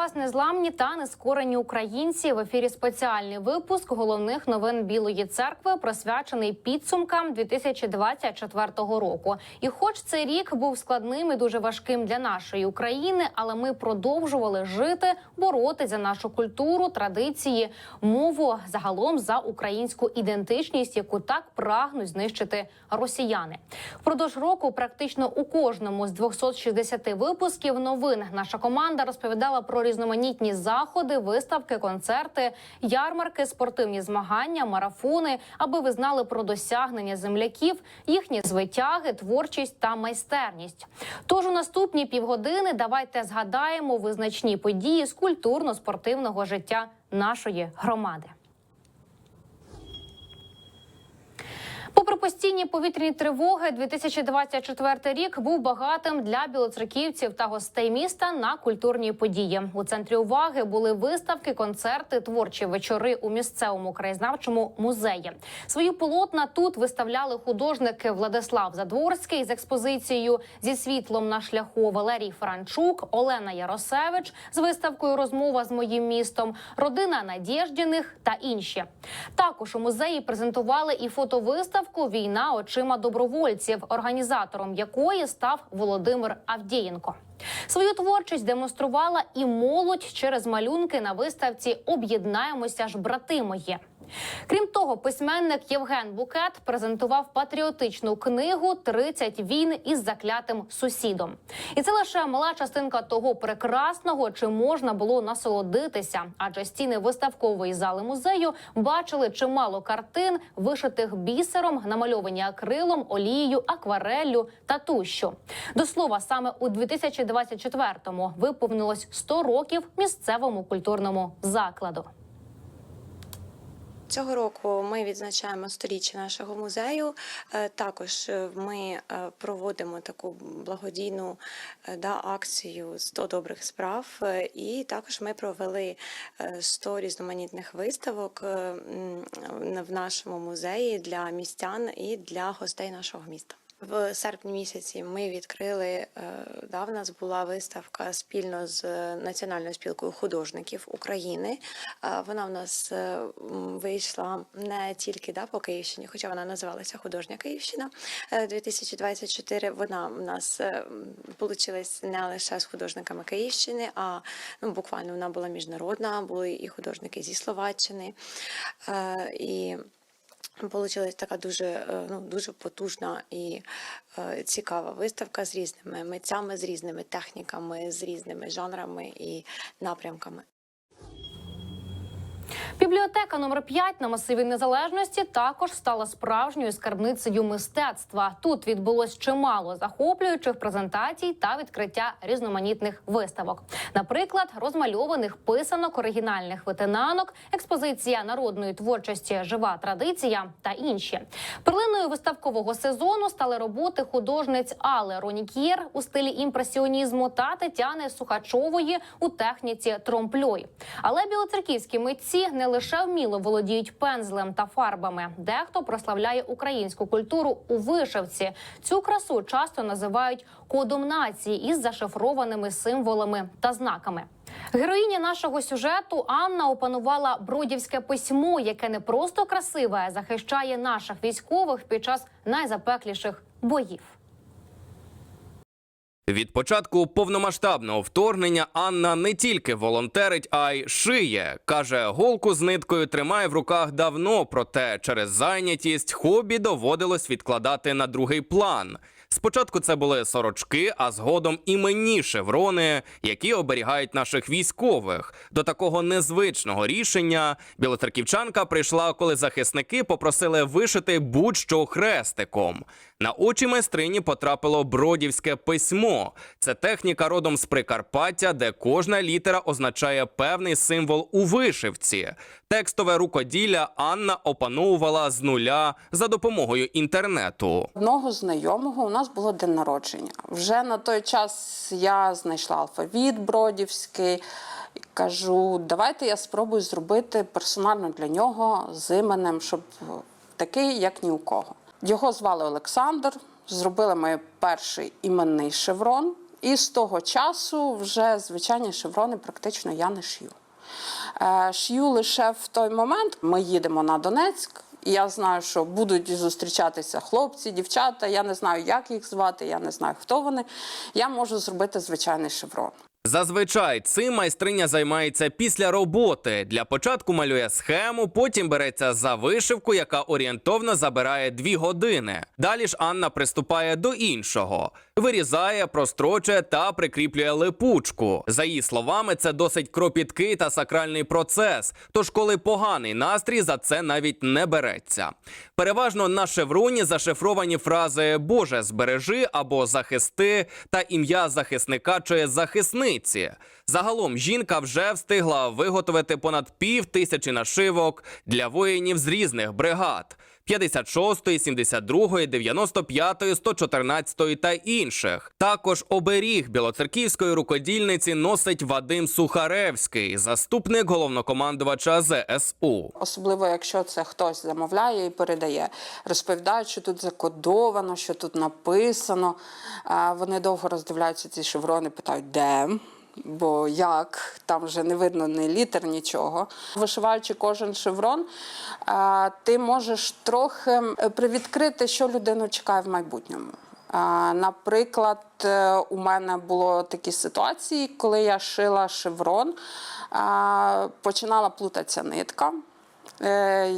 вас незламні та нескорені українці. В ефірі спеціальний випуск головних новин Білої церкви присвячений підсумкам 2024 року. І, хоч цей рік був складним і дуже важким для нашої України, але ми продовжували жити, боротися за нашу культуру, традиції, мову загалом за українську ідентичність, яку так прагнуть знищити росіяни. Впродовж року практично у кожному з 260 випусків новин наша команда розповідала про різноманітні заходи, виставки, концерти, ярмарки, спортивні змагання, марафони, аби ви знали про досягнення земляків, їхні звитяги, творчість та майстерність. Тож у наступні півгодини давайте згадаємо визначні події з культурно-спортивного життя нашої громади. Попри постійні повітряні тривоги, 2024 рік був багатим для білоцерківців та гостей міста на культурні події. У центрі уваги були виставки, концерти, творчі вечори у місцевому краєзнавчому музеї. Свої полотна тут виставляли художники Владислав Задворський з експозицією зі світлом на шляху Валерій Франчук, Олена Яросевич з виставкою Розмова з моїм містом, родина Надєждіних та інші. Також у музеї презентували і фотовиставку Війна очима добровольців, організатором якої став Володимир Авдієнко. Свою творчість демонструвала і молодь через малюнки на виставці Об'єднаємося ж, брати мої. Крім того, письменник Євген Букет презентував патріотичну книгу «30 війн із заклятим сусідом. І це лише мала частинка того прекрасного, чим можна було насолодитися, адже стіни виставкової зали музею бачили чимало картин, вишитих бісером, намальовані акрилом, олією, аквареллю та тущу. До слова, саме у 2024-му виповнилось 100 років місцевому культурному закладу. Цього року ми відзначаємо сторіччя нашого музею. Е, Також е, ми е, проводимо таку благодійну да, акцію 100 добрих справ. І також ми провели е, 100 різноманітних виставок в нашому музеї для містян і для гостей нашого міста. В серпні місяці ми відкрили е, да, в нас була виставка спільно з е, Національною спілкою художників України. Е, Вона в нас вийшла не тільки да, по Київщині, хоча вона називалася Художня Київщина е, 2024. Вона в нас вийшла не лише з художниками Київщини, а ну, буквально вона була міжнародна, були і художники зі Словаччини. І Получилась така дуже, е, ну, дуже потужна і е, цікава виставка з різними митцями, з різними техніками, з різними жанрами і напрямками. Бібліотека номер 5 на масиві незалежності також стала справжньою скарбницею мистецтва. Тут відбулось чимало захоплюючих презентацій та відкриття різноманітних виставок. Наприклад, розмальованих писанок, оригінальних витинанок, експозиція народної творчості Жива традиція та інші. Перлиною виставкового сезону стали роботи художниць Алли Ронікєр у стилі імпресіонізму та Тетяни Сухачової у техніці тромпльой. Але білоцерківські митці не лише вміло володіють пензлем та фарбами. Дехто прославляє українську культуру у вишивці. Цю красу часто називають кодом нації із зашифрованими символами та знаками. Героїня нашого сюжету Анна опанувала бродівське письмо, яке не просто красиве, а захищає наших військових під час найзапекліших боїв. Від початку повномасштабного вторгнення Анна не тільки волонтерить, а й шиє. Каже, голку з ниткою тримає в руках давно, проте через зайнятість хобі доводилось відкладати на другий план. Спочатку це були сорочки, а згодом іменні шеврони, які оберігають наших військових. До такого незвичного рішення білоцерківчанка прийшла, коли захисники попросили вишити будь-що хрестиком. На очі майстрині потрапило бродівське письмо. Це техніка родом з Прикарпаття, де кожна літера означає певний символ у вишивці. Текстове рукоділля Анна опановувала з нуля за допомогою інтернету. Одного знайомого у нас було день народження. Вже на той час я знайшла алфавіт бродівський. Кажу, давайте я спробую зробити персонально для нього з іменем, щоб такий, як ні у кого. Його звали Олександр. Зробили ми перший іменний шеврон. І з того часу вже звичайні шеврони практично я не шью. Е, Шью лише в той момент. Ми їдемо на Донецьк. І я знаю, що будуть зустрічатися хлопці, дівчата. Я не знаю, як їх звати, я не знаю, хто вони. Я можу зробити звичайний шеврон. Зазвичай цим майстриня займається після роботи. Для початку малює схему, потім береться за вишивку, яка орієнтовно забирає дві години. Далі ж Анна приступає до іншого: вирізає, прострочує та прикріплює липучку. За її словами, це досить кропіткий та сакральний процес. Тож, коли поганий настрій, за це навіть не береться. Переважно на шевроні зашифровані фрази Боже збережи або захисти та ім'я захисника чи захисниці. Загалом жінка вже встигла виготовити понад пів тисячі нашивок для воїнів з різних бригад. 56, 72, 95, 114 та інших. Також оберіг білоцерківської рукодільниці носить Вадим Сухаревський, заступник головнокомандувача ЗСУ. Особливо, якщо це хтось замовляє і передає, розповідають, що тут закодовано, що тут написано. Вони довго роздивляються ці шеврони, питають, де. Бо як там вже не видно ні літер, нічого. Вишиваючи кожен шеврон, ти можеш трохи привідкрити, що людину чекає в майбутньому. Наприклад, е, у мене було такі ситуації, коли я шила шеврон, починала плутатися нитка. Е,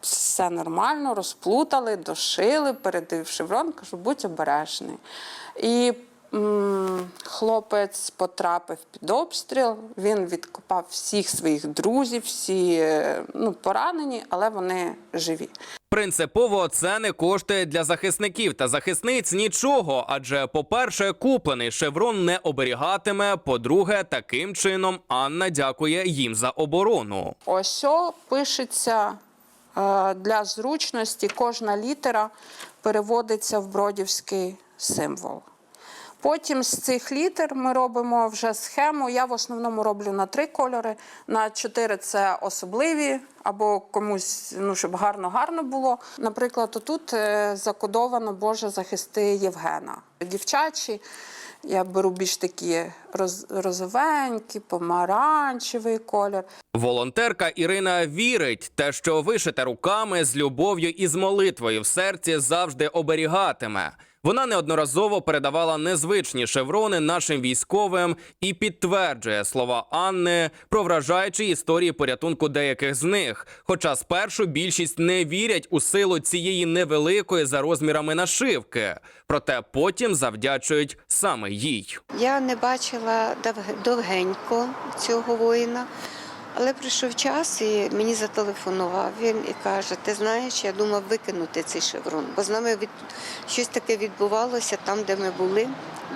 все нормально, розплутали, дошили, передив шеврон, кажу, будь обережний. І хлопець потрапив під обстріл, він відкопав всіх своїх друзів, всі е, ну, поранені, але вони живі. Принципово це не коштує для захисників та захисниць нічого, адже, по-перше, куплений шеврон не оберігатиме. По-друге, таким чином Анна дякує їм за оборону. Ось пишеться е, для зручності, кожна літера переводиться в бродівський символ. Потім з цих літер ми робимо вже схему. Я в основному роблю на три кольори. На чотири це особливі, або комусь, ну, щоб гарно-гарно було. Наприклад, отут е, закодовано Боже захисти Євгена. Дівчачі. Я беру більш такі роз, розовенькі, помаранчевий колір. Волонтерка Ірина вірить, те, що вишите руками з любов'ю і з молитвою в серці завжди оберігатиме. Вона неодноразово передавала незвичні шеврони нашим військовим і підтверджує слова Анни про вражаючі історії порятунку деяких з них. Хоча спершу більшість не вірять у силу цієї невеликої за розмірами нашивки, проте потім завдячують саме їй. Я не бачила довгенько цього воїна, але прийшов час і мені зателефонував він і каже: Ти знаєш, я думав викинути цей шеврон, бо з нами від... щось таке відбувалося там, де ми були.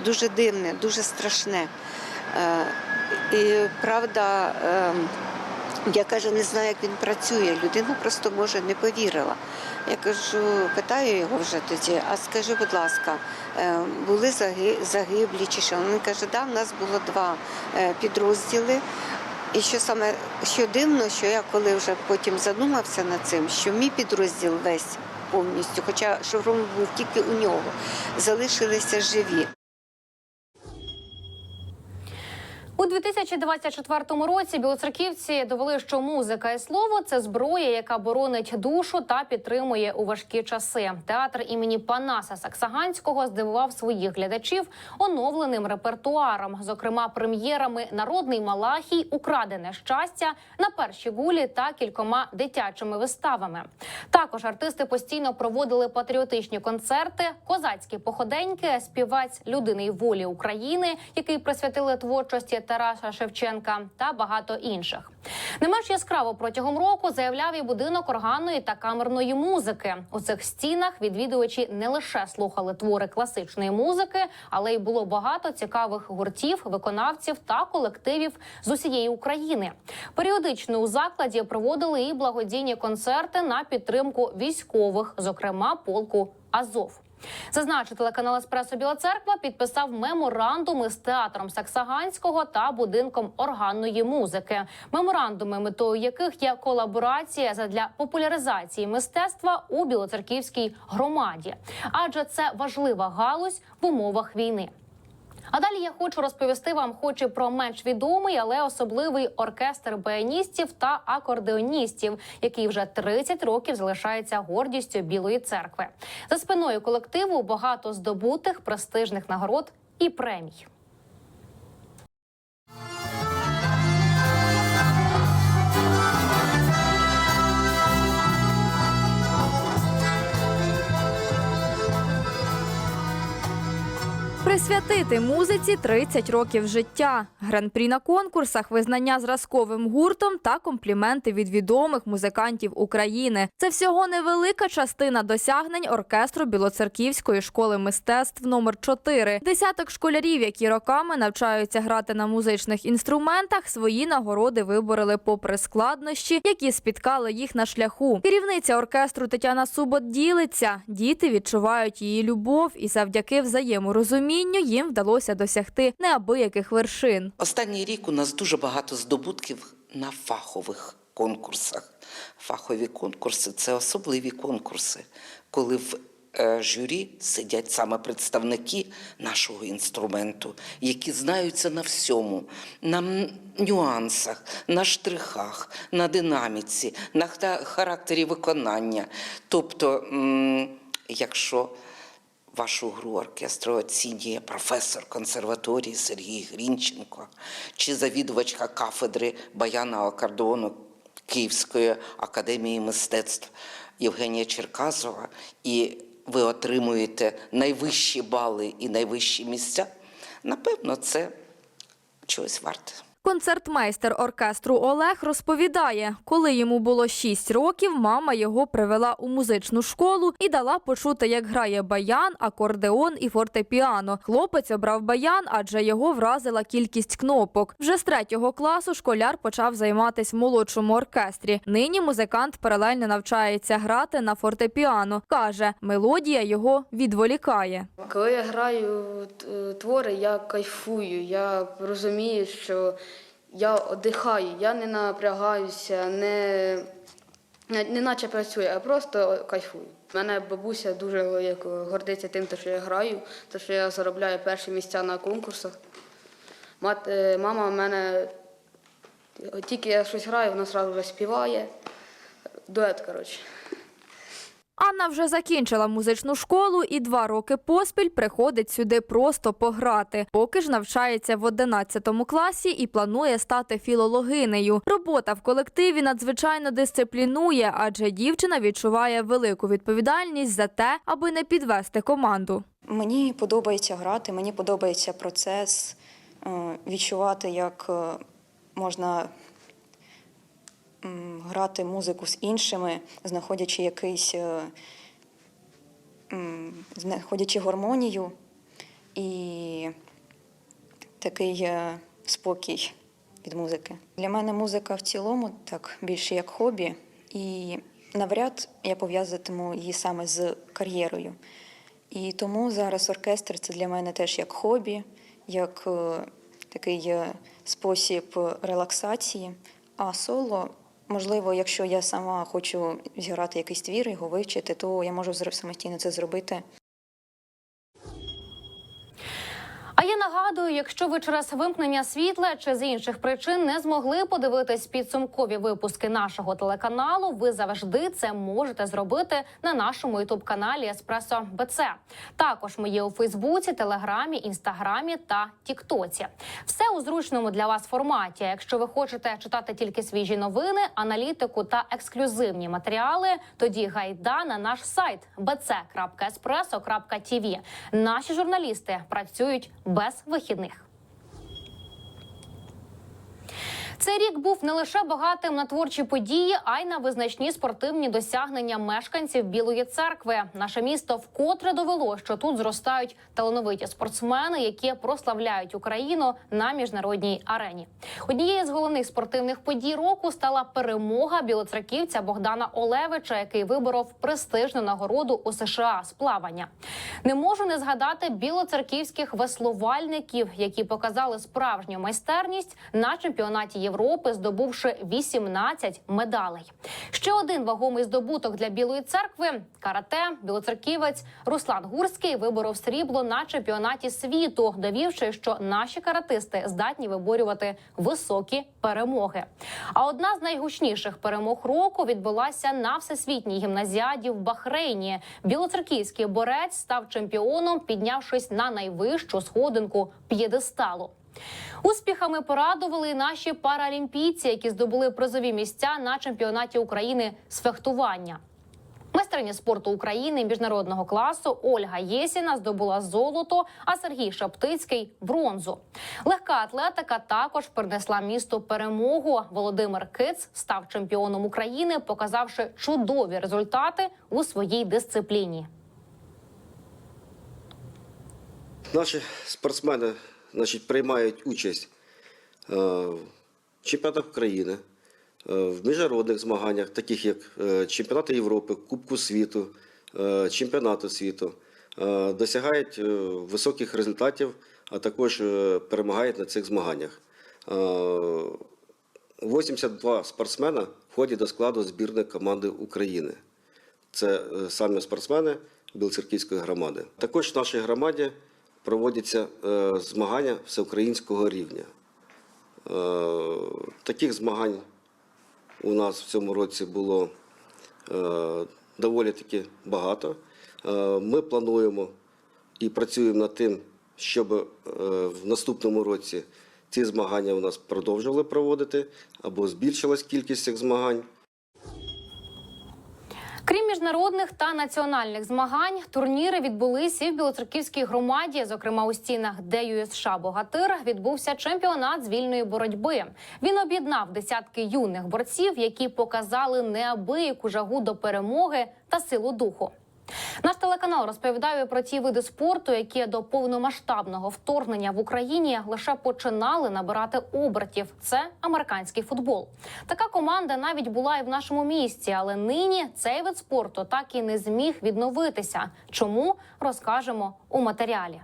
Дуже дивне, дуже страшне. Е, І правда, е, я кажу, не знаю, як він працює. Людина просто може не повірила. Я кажу, питаю його вже тоді, а скажи, будь ласка, е, були заги- загиблі чи що? Він каже, да, в нас було два е, підрозділи. І що саме що дивно, що я коли вже потім задумався над цим, що мій підрозділ весь повністю, хоча шовром був тільки у нього, залишилися живі. У 2024 році білоцерківці довели, що музика і слово це зброя, яка боронить душу та підтримує у важкі часи. Театр імені Панаса Саксаганського здивував своїх глядачів оновленим репертуаром, зокрема прем'єрами Народний Малахій, Украдене щастя на перші гулі та кількома дитячими виставами. Також артисти постійно проводили патріотичні концерти, козацькі походеньки, співець людини й волі України, який присвятили творчості Тараса Шевченка, та багато інших. Не менш яскраво протягом року заявляв і будинок органної та камерної музики. У цих стінах відвідувачі не лише слухали твори класичної музики, але й було багато цікавих гуртів, виконавців та колективів з усієї України. Періодично у закладі проводили і благодійні концерти на підтримку військових, зокрема полку Азов. Зазначу, телеканал Еспресо Біла Церква підписав меморандуми з театром Саксаганського та будинком органної музики. Меморандуми, метою яких є колаборація задля популяризації мистецтва у білоцерківській громаді, адже це важлива галузь в умовах війни. А далі я хочу розповісти вам, хоч і про менш відомий, але особливий оркестр баяністів та акордеоністів, який вже 30 років залишається гордістю Білої церкви. За спиною колективу багато здобутих престижних нагород і премій. Присвятити музиці 30 років життя, гран-прі на конкурсах, визнання зразковим гуртом та компліменти від відомих музикантів України. Це всього невелика частина досягнень оркестру Білоцерківської школи мистецтв номер 4 Десяток школярів, які роками навчаються грати на музичних інструментах, свої нагороди вибороли попри складнощі, які спіткали їх на шляху. Керівниця оркестру Тетяна Субот ділиться. Діти відчувають її любов, і завдяки взаєморозумінню їм вдалося досягти неабияких вершин. Останній рік у нас дуже багато здобутків на фахових конкурсах. Фахові конкурси це особливі конкурси, коли в е, журі сидять саме представники нашого інструменту, які знаються на всьому, на нюансах, на штрихах, на динаміці, на характері виконання. Тобто, якщо Вашу гру оркестру оцінює професор консерваторії Сергій Грінченко чи завідувачка кафедри баяна акордеону Київської академії мистецтв Євгенія Черкасова, і ви отримуєте найвищі бали і найвищі місця, напевно, це чогось варте. Концертмейстер оркестру Олег розповідає, коли йому було 6 років, мама його привела у музичну школу і дала почути, як грає баян, акордеон і фортепіано. Хлопець обрав баян, адже його вразила кількість кнопок. Вже з третього класу школяр почав займатися в молодшому оркестрі. Нині музикант паралельно навчається грати на фортепіано. каже, мелодія його відволікає. Коли я граю твори, я кайфую. Я розумію, що я одихаю, я не напрягаюся, не, не, наче працюю, а просто кайфую. Мене бабуся дуже як, гордиться тим, що я граю, те, що я заробляю перші місця на конкурсах. Мат, е, мама в мене тільки я щось граю, вона одразу співає. Дует, коротше. Анна вже закінчила музичну школу і два роки поспіль приходить сюди просто пограти. Поки ж навчається в 11 класі і планує стати філологинею. Робота в колективі надзвичайно дисциплінує, адже дівчина відчуває велику відповідальність за те, аби не підвести команду. Мені подобається грати, мені подобається процес, е, відчувати, як е, можна грати музику з іншими, знаходячи якийсь, е, знаходячи гармонію і такий е, спокій від музики. Для мене музика в цілому так більше як хобі, і навряд я пов'язатиму її саме з кар'єрою. І тому зараз оркестр це для мене теж як хобі, як е, такий спосіб релаксації. А соло, можливо, якщо я сама хочу зіграти якийсь твір, його вивчити, то я можу самостійно це зробити. А я нагадую, якщо ви через вимкнення світла чи з інших причин не змогли подивитись підсумкові випуски нашого телеканалу, ви завжди це можете зробити на нашому ютуб каналі Еспресо БЦ. Також ми є у Фейсбуці, Телеграмі, Інстаграмі та Тіктоці. Все у зручному для вас форматі. Якщо ви хочете читати тільки свіжі новини, аналітику та ексклюзивні матеріали, тоді гайда на наш сайт bc.espresso.tv. Наші журналісти працюють без вихідних. Цей рік був не лише багатим на творчі події, а й на визначні спортивні досягнення мешканців Білої церкви. Наше місто вкотре довело, що тут зростають талановиті спортсмени, які прославляють Україну на міжнародній арені. Однією з головних спортивних подій року стала перемога білоцерківця Богдана Олевича, який виборов престижну нагороду у США з плавання. Не можу не згадати білоцерківських веслувальників, які показали справжню майстерність на чемпіонаті Європи, здобувши 18 медалей. Ще один вагомий здобуток для Білої церкви карате. Білоцерківець Руслан Гурський виборов срібло на чемпіонаті світу, довівши, що наші каратисти здатні виборювати високі перемоги. А одна з найгучніших перемог року відбулася на всесвітній гімназіаді в Бахрейні. Білоцерківський борець став чемпіоном, піднявшись на найвищу сходинку п'єдесталу. Успіхами порадували наші паралімпійці, які здобули призові місця на чемпіонаті України з фехтування. Майстриня спорту України міжнародного класу Ольга Єсіна здобула золото, а Сергій Шаптицький бронзу. Легка атлетика також принесла місту перемогу. Володимир Киц став чемпіоном України, показавши чудові результати у своїй дисципліні. Наші спортсмени значить, приймають участь е, в чемпіонатах України, е, в міжнародних змаганнях, таких як е, чемпіонати Європи, Кубку світу, чемпіонату світу, досягають високих результатів, а також перемагають на цих змаганнях. Е, 82 спортсмена входять до складу збірної команди України. Це саме спортсмени Білоцерківської громади. Також в нашій громаді проводяться е, змагання всеукраїнського рівня. Е, Таких змагань у нас в цьому році було е, доволі таки багато. Ми плануємо і працюємо над тим, щоб в наступному році ці змагання у нас продовжували проводити або збільшилась кількість цих змагань. Крім міжнародних та національних змагань, турніри відбулися і в Білоцерківській громаді. Зокрема, у стінах ДЮСШ Богатир відбувся чемпіонат з вільної боротьби. Він об'єднав десятки юних борців, які показали неабияку жагу до перемоги та силу духу. Наш телеканал розповідає про ті види спорту, які до повномасштабного вторгнення в Україні лише починали набирати обертів. Це американський футбол. Така команда навіть була і в нашому місті, але нині цей вид спорту так і не зміг відновитися. Чому розкажемо у матеріалі.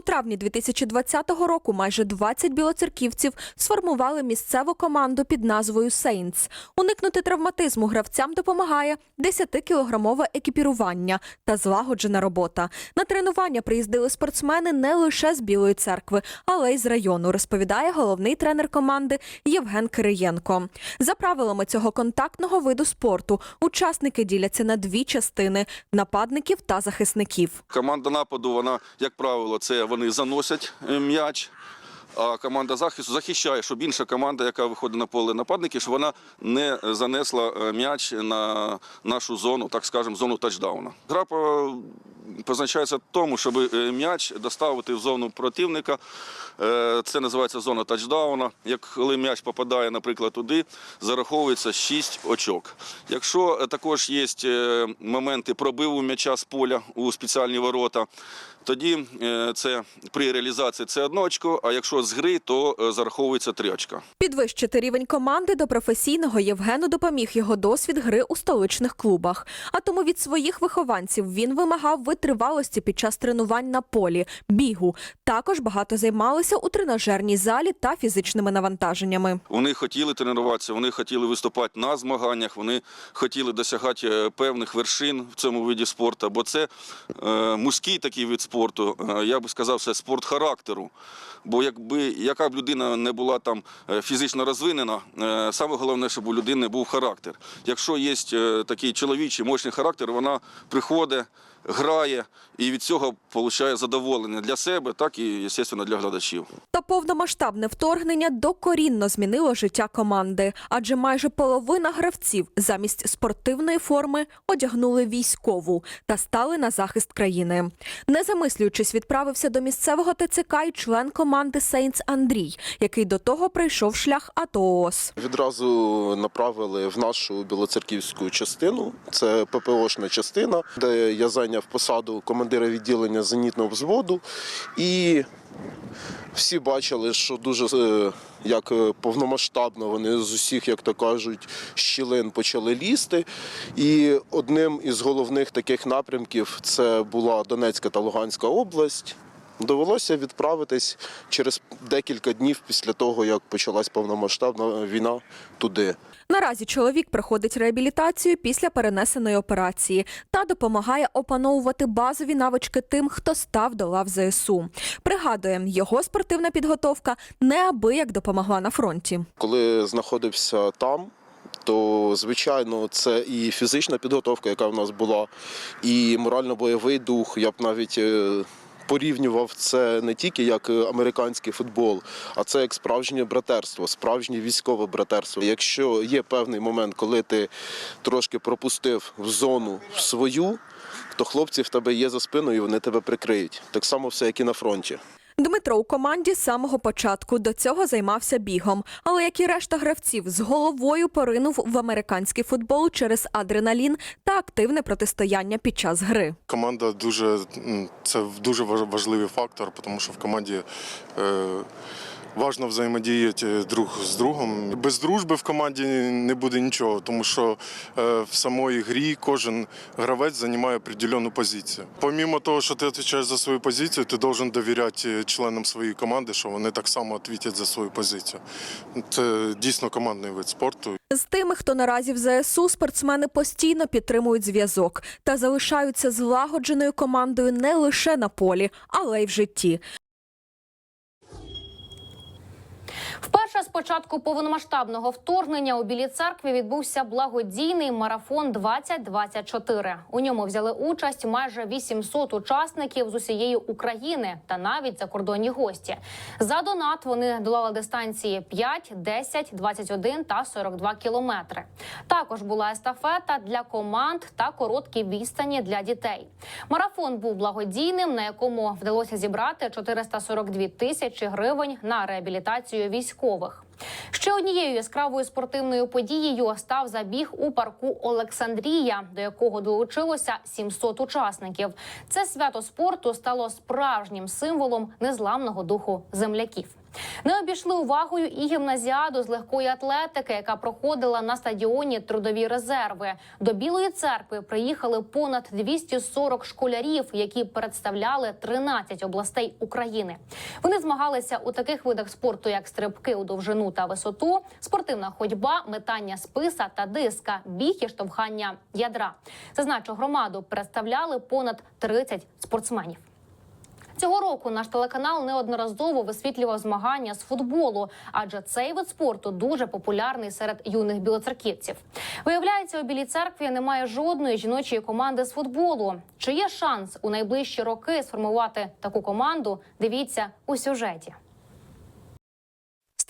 У травні 2020 року майже 20 білоцерківців сформували місцеву команду під назвою Сейнтс. Уникнути травматизму гравцям допомагає 10-кілограмове екіпірування та злагоджена робота. На тренування приїздили спортсмени не лише з Білої церкви, але й з району, розповідає головний тренер команди Євген Кириєнко. За правилами цього контактного виду спорту учасники діляться на дві частини нападників та захисників. Команда нападу, вона, як правило, це вони заносять е, м'яч. А команда захисту захищає, щоб інша команда, яка виходить на поле нападників, щоб вона не занесла е, м'яч на нашу зону, так скажемо, зону тачдауна. Гра позначається в тому, щоб е, м'яч доставити в зону противника. Це називається зона тачдауна. Як коли м'яч попадає, наприклад, туди, зараховується 6 очок. Якщо також є моменти пробиву м'яча з поля у спеціальні ворота, тоді е, це при реалізації це одне очко, а якщо з гри, то е, зараховується три очка. Підвищити рівень команди до професійного Євгену допоміг його досвід гри у столичних клубах. А тому від своїх вихованців він вимагав витривалості під час тренувань на полі, бігу. Також багато займалися у тренажерній залі та фізичними навантаженнями. Вони хотіли тренуватися, вони хотіли виступати на змаганнях, вони хотіли досягати е, певних вершин в цьому виді спорту, бо це е, мужський такий вид спорту. Е, я би сказав, це спорт характеру. Бо якби яка б людина не була там е, фізично розвинена, е, саме головне, щоб у людини був характер. Якщо є такий чоловічий мощний характер, вона приходить. Грає і від цього отримує задоволення для себе, так і, звісно, для глядачів. Та повномасштабне вторгнення докорінно змінило життя команди, адже майже половина гравців замість спортивної форми одягнули військову та стали на захист країни. Не замислюючись, відправився до місцевого ТЦК і член команди Сейнс Андрій, який до того пройшов шлях АТООС. Відразу направили в нашу білоцерківську частину. Це ППОшна частина, де я зайняв посаду командира відділення зенітного взводу. І всі бачили, що дуже е, як е, повномасштабно вони з усіх, як то кажуть, щілин почали лізти. І одним із головних таких напрямків це була Донецька та Луганська область. Довелося відправитись через декілька днів після того, як почалась повномасштабна війна туди. Наразі чоловік проходить реабілітацію після перенесеної операції та допомагає опановувати базові навички тим, хто став до лав ЗСУ. Пригадує, його спортивна підготовка неабияк допомогла на фронті. Коли знаходився там, то звичайно це і фізична підготовка, яка в нас була, і морально-бойовий дух. Я б навіть е, порівнював це не тільки як е, американський футбол, а це як справжнє братерство, справжнє військове братерство. Якщо є певний момент, коли ти трошки пропустив в зону свою, то хлопці в тебе є за спиною, і вони тебе прикриють. Так само все, як і на фронті. Дмитро у команді з самого початку до цього займався бігом, але як і решта гравців, з головою поринув в американський футбол через адреналін та активне протистояння під час гри. Команда дуже це дуже важ- важливий фактор, тому що в команді е, важливо взаємодіяти друг з другом. Без дружби в команді не буде нічого, тому що е, в самої грі кожен гравець займає определену позицію. Помімо того, що ти відповідаєш за свою позицію, ти повинен довіряти членам своєї команди, що вони так само відповідять за свою позицію. Це дійсно командний вид спорту. З тими, хто наразі в ЗСУ, спортсмени постійно підтримують зв'язок та залишаються злагодженою командою не лише на полі, але й в житті. Вперше з початку повномасштабного вторгнення у Білій церкві відбувся благодійний марафон 2024. У ньому взяли участь майже 800 учасників з усієї України та навіть закордонні гості. За донат вони долали дистанції 5, 10, 21 та 42 кілометри. Також була естафета для команд та короткі відстані для дітей. Марафон був благодійним, на якому вдалося зібрати 442 тисячі гривень на реабілітацію військових. Ще однією яскравою спортивною подією став забіг у парку Олександрія, до якого долучилося 700 учасників. Це свято спорту стало справжнім символом незламного духу земляків. Не обійшли увагою і гімназіаду з легкої атлетики, яка проходила на стадіоні трудові резерви. До Білої церкви приїхали понад 240 школярів, які представляли 13 областей України. Вони змагалися у таких видах спорту, як стрибки у довжину та висоту, спортивна ходьба, метання списа та диска, біг і штовхання ядра. Зазначу, громаду представляли понад 30 спортсменів. Цього року наш телеканал неодноразово висвітлював змагання з футболу, адже цей вид спорту дуже популярний серед юних білоцерківців. Виявляється, у білій церкві немає жодної жіночої команди з футболу. Чи є шанс у найближчі роки сформувати таку команду? Дивіться у сюжеті.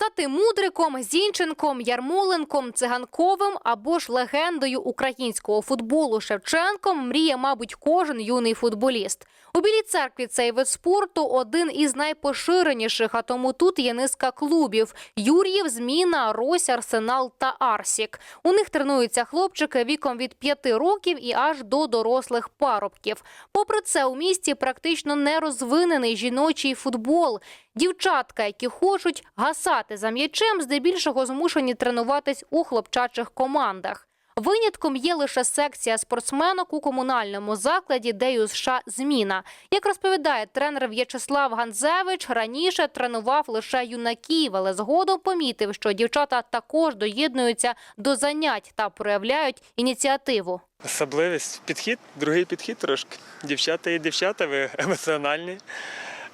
Стати мудриком, зінченком, ярмоленком, циганковим або ж легендою українського футболу Шевченком мріє, мабуть, кожен юний футболіст. У Білій церкві цей вид спорту один із найпоширеніших, а тому тут є низка клубів: Юр'їв, Зміна, Рось, Арсенал та Арсік. У них тренуються хлопчики віком від 5 років і аж до дорослих парубків. Попри це, у місті практично не розвинений жіночий футбол. Дівчатка, які хочуть гасати за м'ячем, здебільшого змушені тренуватись у хлопчачих командах. Винятком є лише секція спортсменок у комунальному закладі ДЮСШ США Зміна. Як розповідає тренер В'ячеслав Ганзевич, раніше тренував лише юнаків, але згодом помітив, що дівчата також доєднуються до занять та проявляють ініціативу. Особливість підхід, другий підхід трошки. Дівчата і дівчата, ви емоціональні.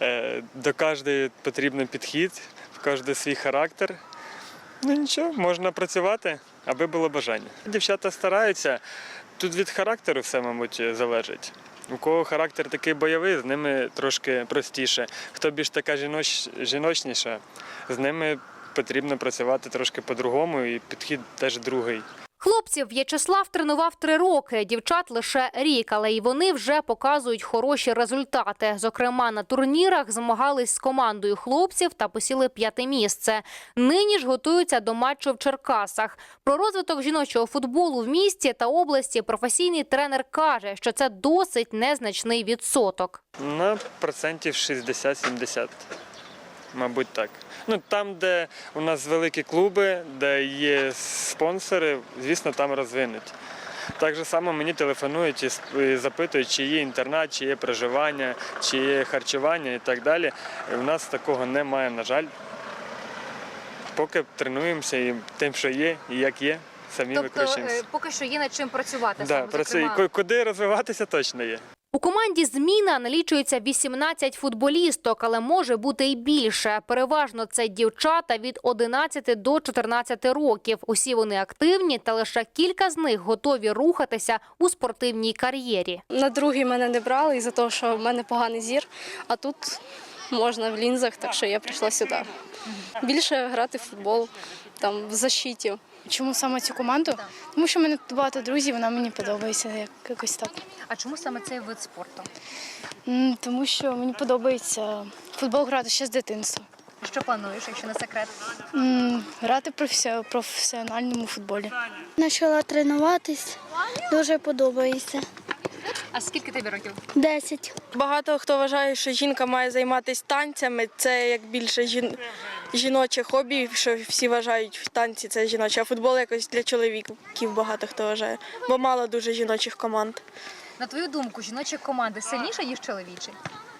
Е, До кожної потрібен підхід, в свій характер. Ну нічого, можна працювати, аби було бажання. Дівчата стараються. Тут від характеру все, мабуть, залежить. У кого характер такий бойовий, з ними трошки простіше. Хто більш така жіноч... жіночніша, з ними потрібно працювати трошки по-другому, і підхід теж другий. Хлопців В'ячеслав тренував три роки, дівчат лише рік, але і вони вже показують хороші результати. Зокрема, на турнірах змагались з командою хлопців та посіли п'яте місце. Нині ж готуються до матчу в Черкасах. Про розвиток жіночого футболу в місті та області професійний тренер каже, що це досить незначний відсоток. На процентів 60-70. Мабуть, так. Ну там, де у нас великі клуби, де є спонсори, звісно, там розвинуть. Так же само мені телефонують і запитують, чи є інтернат, чи є проживання, чи є харчування і так далі. У нас такого немає, на жаль. Поки тренуємося і тим, що є, і як є, самі Тобто викручуємося. е, поки що є над чим працювати. Да, саме, працює. зокрема. Куди розвиватися точно є. У команді зміна налічується 18 футболісток, але може бути і більше. Переважно це дівчата від 11 до 14 років. Усі вони активні, та лише кілька з них готові рухатися у спортивній кар'єрі. На другий мене не брали із-за того, що в мене поганий зір, а тут можна в лінзах, так що я прийшла сюди. Більше грати в футбол, там в защиті. Чому саме цю команду? Тому що в мене багато друзів, вона мені подобається як, якось так. А чому саме цей вид спорту? М, Тому що мені подобається футбол грати ще з дитинства. Що плануєш, якщо не секрет? М, Грати в професі- професіональному футболі. Почала тренуватись, дуже подобається. А скільки тобі років? Десять. Багато хто вважає, що жінка має займатися танцями. Це як більше жін... жіноче хобі, що всі вважають в танці це жіноче, а футбол якось для чоловіків багато хто вважає, бо мало дуже жіночих команд. На твою думку, жіночі команди сильніше ніж чоловічі?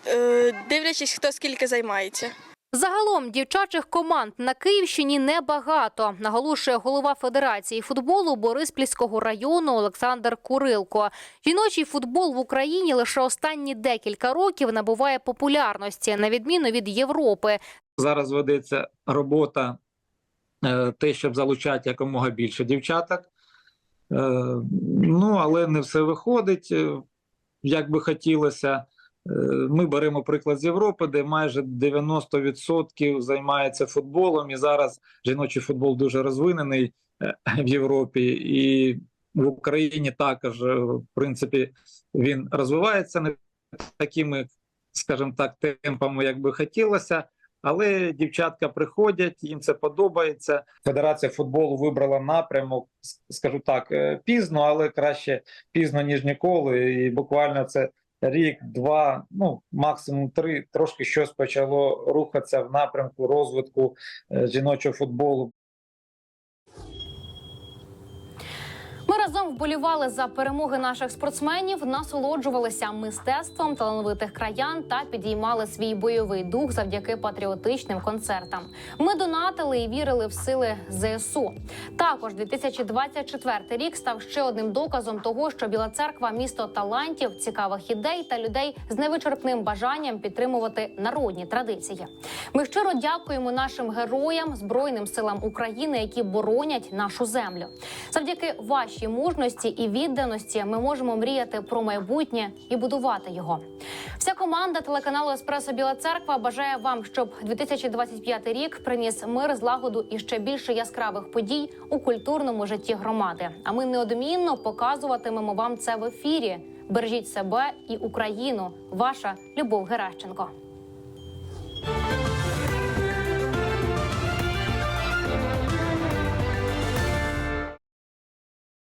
Е, Дивлячись, хто скільки займається. Загалом дівчачих команд на Київщині небагато, наголошує голова Федерації футболу Бориспільського району Олександр Курилко. Жіночий футбол в Україні лише останні декілька років набуває популярності, на відміну від Європи. Зараз ведеться робота, е, те, щоб залучати якомога більше дівчаток. Е, Ну, але не все виходить, е, як би хотілося. Ми беремо приклад з Європи, де майже 90% займається футболом, і зараз жіночий футбол дуже розвинений в Європі, і в Україні також, в принципі, він розвивається не такими, скажімо так, темпами, як би хотілося. Але дівчатка приходять, їм це подобається. Федерація футболу вибрала напрямок, скажу так, е, пізно, але краще пізно ніж ніколи. І буквально це рік, два, ну максимум три. Трошки щось почало рухатися в напрямку розвитку е, жіночого футболу. Ми вболівали за перемоги наших спортсменів, насолоджувалися мистецтвом талановитих краян та підіймали свій бойовий дух завдяки патріотичним концертам. Ми донатили і вірили в сили ЗСУ. Також 2024 рік став ще одним доказом того, що Біла Церква місто талантів, цікавих ідей та людей з невичерпним бажанням підтримувати народні традиції. Ми щиро дякуємо нашим героям, збройним силам України, які боронять нашу землю. Завдяки вашій мужності і відданості ми можемо мріяти про майбутнє і будувати його. Вся команда телеканалу Еспресо Біла Церква бажає вам, щоб 2025 рік приніс мир, злагоду і ще більше яскравих подій у культурному житті громади. А ми неодмінно показуватимемо вам це в ефірі. Бережіть себе і Україну. Ваша Любов Геращенко.